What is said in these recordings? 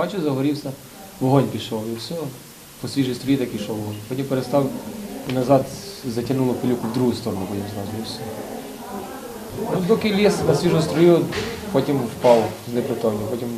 Бачу, загорівся, вогонь пішов і все. По свіжій стрій так ішов вогонь. Потім перестав і назад затягнуло пилюку в другу сторону, потім зразу і все. Ну, доки ліз на свіжу струю, потім впав з непритомні, потім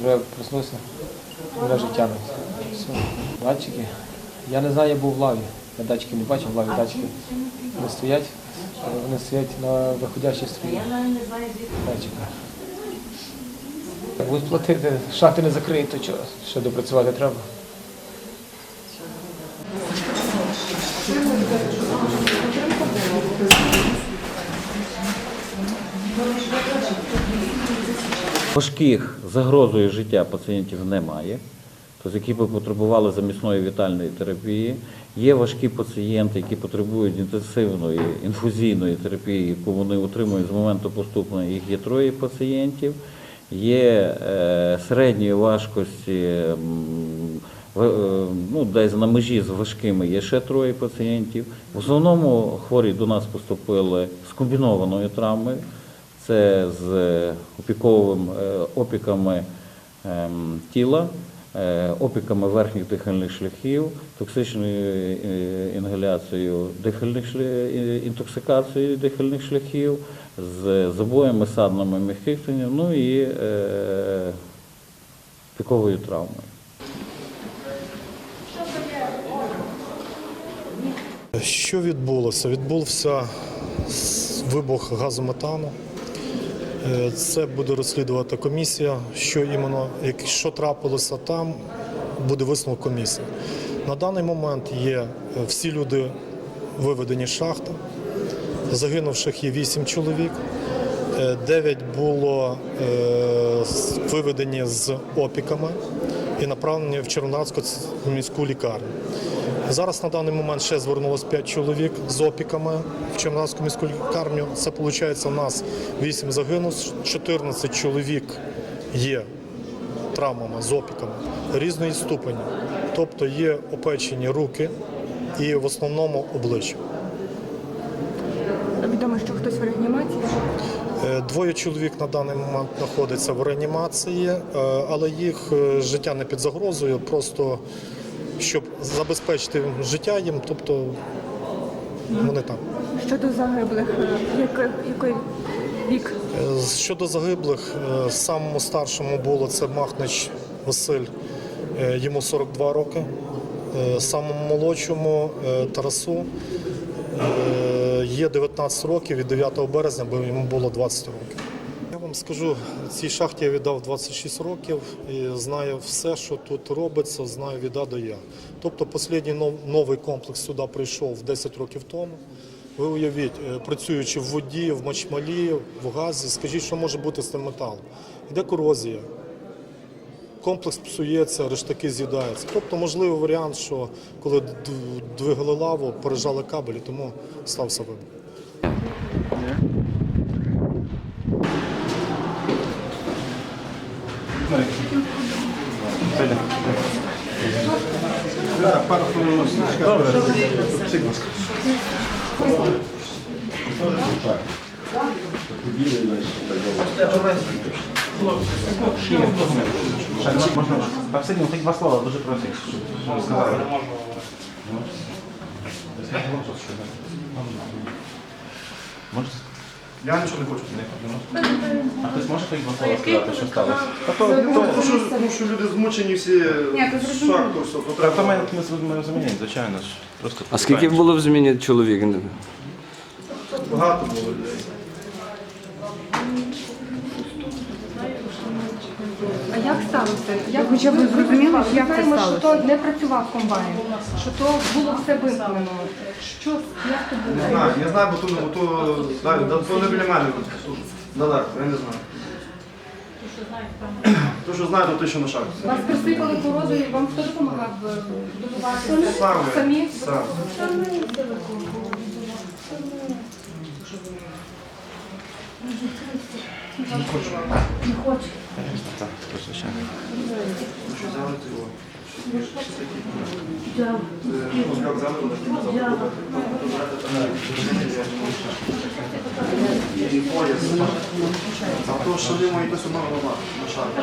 вже проснувся, вже життя все. Датчики. Я не знаю, я був в лаві. Я датчики не бачив, в лаві датчики не стоять, вони стоять на виходящій строї. Датчики. Будуть платити, шахти не закриють, то чого? Ще допрацювати треба. Важких загрозою життя пацієнтів немає, тобто які б потребували замісної вітальної терапії. Є важкі пацієнти, які потребують інтенсивної інфузійної терапії, яку вони отримують з моменту поступлення. Їх є троє пацієнтів. Є е, середньої важкості, е, ну, десь на межі з важкими є ще троє пацієнтів. В основному хворі до нас поступили з комбінованою травмою. Це з опіковим е, опіками ем, тіла, опіками верхніх дихальних шляхів, токсичною е, інгаляцією дихальних е, інтоксикацією дихальних шляхів, з забоями садними м'яких тканин, ну і е, піковою травмою. Що відбулося? Відбувся вибух газометану. Е, Це буде розслідувати комісія. Що іменно, що трапилося там, буде висновок комісії. На даний момент є е, всі люди виведені з шахти. Загинувших є 8 чоловік. Е, Дев'ять було е, виведені з опіками і направлені в Червоноградську міську лікарню. Зараз на даний момент ще звернулось 5 чоловік з опіками в Чернігівську міську лікарню. Це виходить у нас 8 загинулих, 14 чоловік є травмами з опіками різної ступені. Тобто є опечені руки і в основному обличчя. Відомо, що хтось в реанімації. Е, Двоє чоловік на даний момент знаходяться в реанімації, е, але їх е, життя не під загрозою, просто щоб забезпечити життя їм, тобто вони там. Щодо загиблих, е, який, який вік? Е, Щодо загиблих, е, самому старшому було це Махнич Василь, е, йому 42 роки. Е, Самому молодшому е, Тарасу е, є 19 років від 9 березня, бо йому було 20 років. Вам скажу, цій шахті я віддав 26 років і знаю все, що тут робиться, знаю від А до Я. Тобто останній новий комплекс сюди прийшов 10 років тому. Ви уявіть, е, працюючи в воді, в мочмалі, в газі, скажіть, що може бути з тим металом. Іде корозія, комплекс псується, рештаки з'їдаються. Тобто можливий варіант, що коли двигали лаву, пережали кабелі, тому стався вибух. Можна Арсеній, хоч два слова, дуже просить, щоб ви сказали. Можете? Я нічого не хочу. А хтось може хоч два слова сказати, що сталося? Та то, Тому що, тому що люди змучені всі шахту, все, то та треба. то ми ми розуміємо, звичайно ж. Просто А скільки було в зміні чоловік? Багато було людей. Як сталося? Як хоча б зрозуміли, як це сталося? що то не працював комбайн, що то було все вимкнено. Що, як то Не було? знаю, я знаю, бо то, бо то, знаю, да, то не біля мене, тут далеко, я не знаю. То, що знаю, то те, що на шахті. Вас присипали порозою, вам хто допомагав е, добуватися? Саме. Самі? Сам. Так, то звичайно. Що взяли ти його? Е, ну, як взяли, вони забрати. І пояс. А то шалимо і то сюди нема на шахті.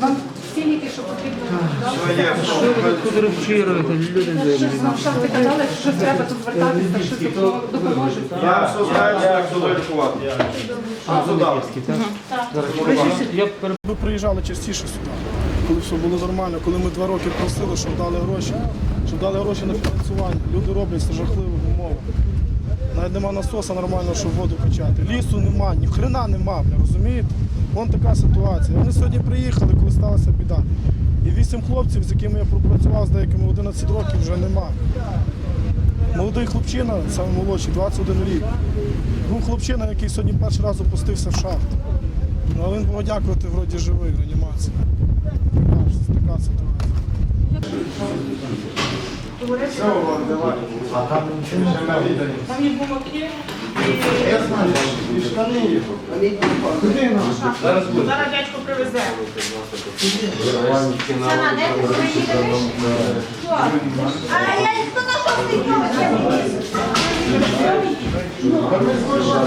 Вам всі ліки, що потрібно, дали? Щось вам шахти казали, що щось треба тут звертатися, щось допоможуть. Я все знаю, як туди лікувати. Ми приїжджали частіше сюди, коли все було нормально, коли ми два роки просили, щоб дали гроші, щоб дали гроші на фінансування. Люди роблять це жахливих умовах. Навіть нема насоса нормально, щоб воду качати. Лісу нема, ні хрена нема, розумієте? Вон така ситуація. Вони сьогодні приїхали, коли сталася біда. І вісім хлопців, з якими я пропрацював з деякими 11 років, вже нема. Молодий хлопчина, саме молодший, 21 рік. Був хлопчина, який сьогодні перший раз опустився в шахту. Ну, але він Богу дякувати, вроді живий, реанімація. Така, ж- така ситуація. Зараз дядько привезе. Це на де ти приїдеш? Що? А я хто на що Сьогодні просто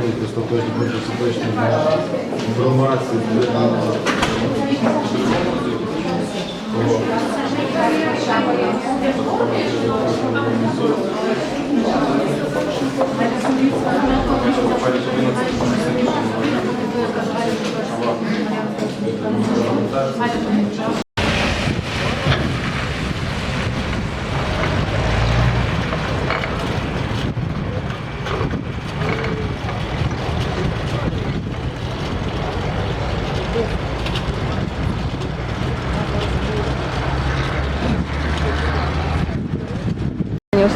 точно хочу точно інформацію. Останній.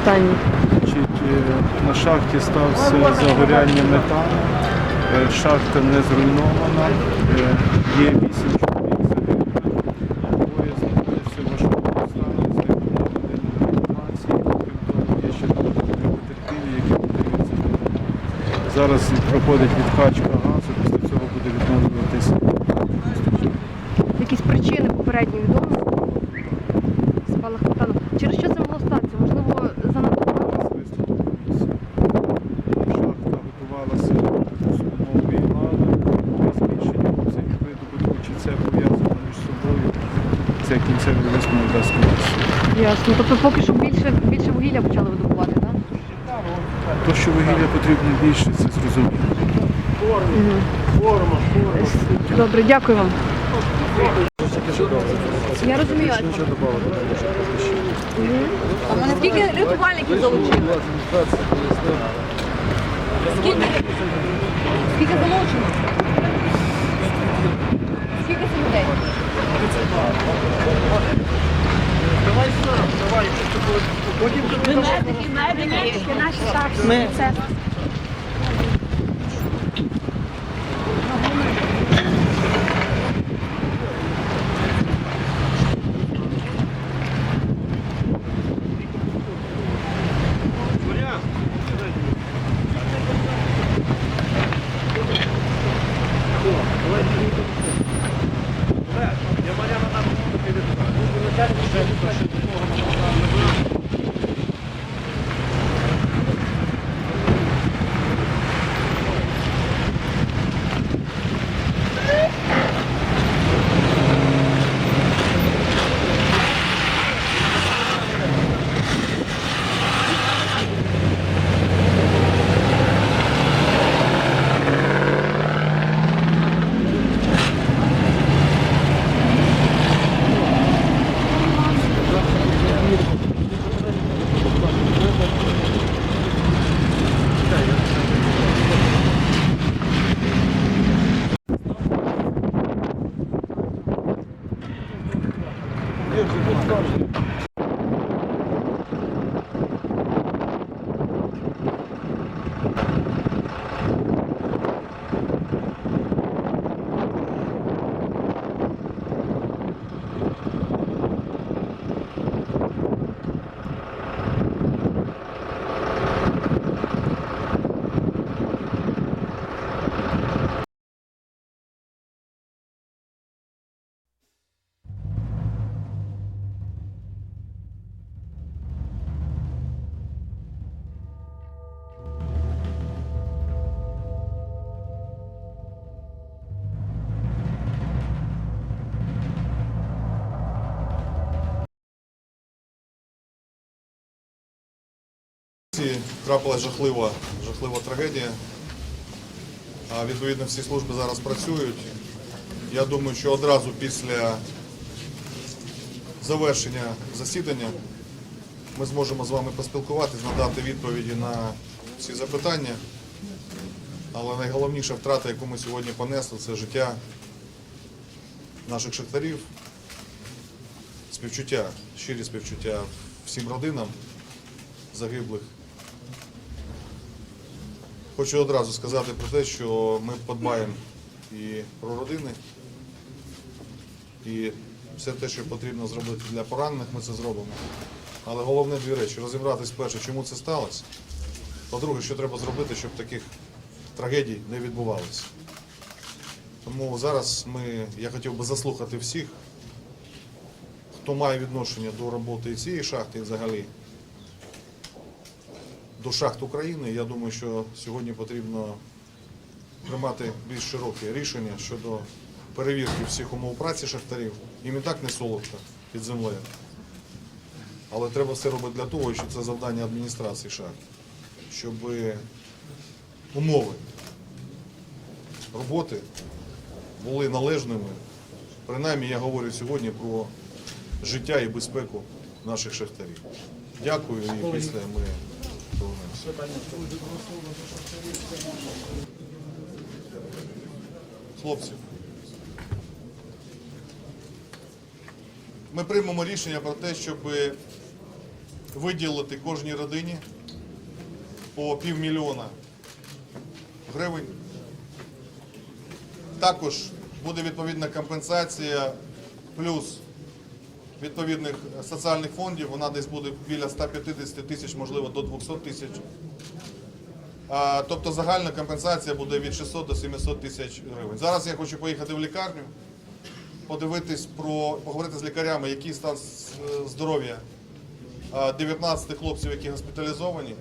Значить, е, на шахті стався загоряння метану. Е, Шахта не зруйнована. Е, Є вісім чоловік загиблих. Двоє в важкому стані, є ще потерпілі, які подаються. Зараз проходить відкачка кінцевий висновок. Ясно. Тобто поки що більше, більше вугілля почали видобувати, так? То, що вугілля потрібно більше, це зрозуміло. Форма, форма. Добре, дякую вам. Я розумію. А мене скільки рятувальників залучили? Скільки? Скільки залучено? Скільки це людей? Ми медики, медики, наші старші. Місті трапилась жахлива, жахлива трагедія. А, Відповідно, всі служби зараз працюють. Я думаю, що одразу після завершення засідання ми зможемо з вами поспілкуватись, надати відповіді на всі запитання. Але найголовніша втрата, яку ми сьогодні понесли, це життя наших шахтарів. Співчуття, щирі співчуття всім родинам загиблих. Хочу одразу сказати про те, що ми подбаємо і про родини, і все те, що потрібно зробити для поранених, ми це зробимо. Але головне дві речі розібратись перше, чому це сталося. По-друге, що треба зробити, щоб таких трагедій не відбувалося. Тому зараз ми, я хотів би заслухати всіх, хто має відношення до роботи цієї шахти і взагалі до шахт України. Я думаю, що сьогодні потрібно приймати більш широке рішення щодо перевірки всіх умов праці шахтарів. Їм і так не солодко під землею. Але треба все робити для того, що це завдання адміністрації шахт, щоб умови роботи були належними. Принаймні я говорю сьогодні про життя і безпеку наших шахтарів. Дякую і після ми. Хлопці, ми приймемо рішення про те, щоб виділити кожній родині по півмільйона гривень. Також буде відповідна компенсація плюс відповідних соціальних фондів. Вона десь буде біля 150 тисяч, можливо, до 200 тисяч. Тобто загальна компенсація буде від 600 до 700 тисяч гривень. Зараз я хочу поїхати в лікарню, подивитись про поговорити з лікарями, який стан здоров'я 19 хлопців, які госпіталізовані.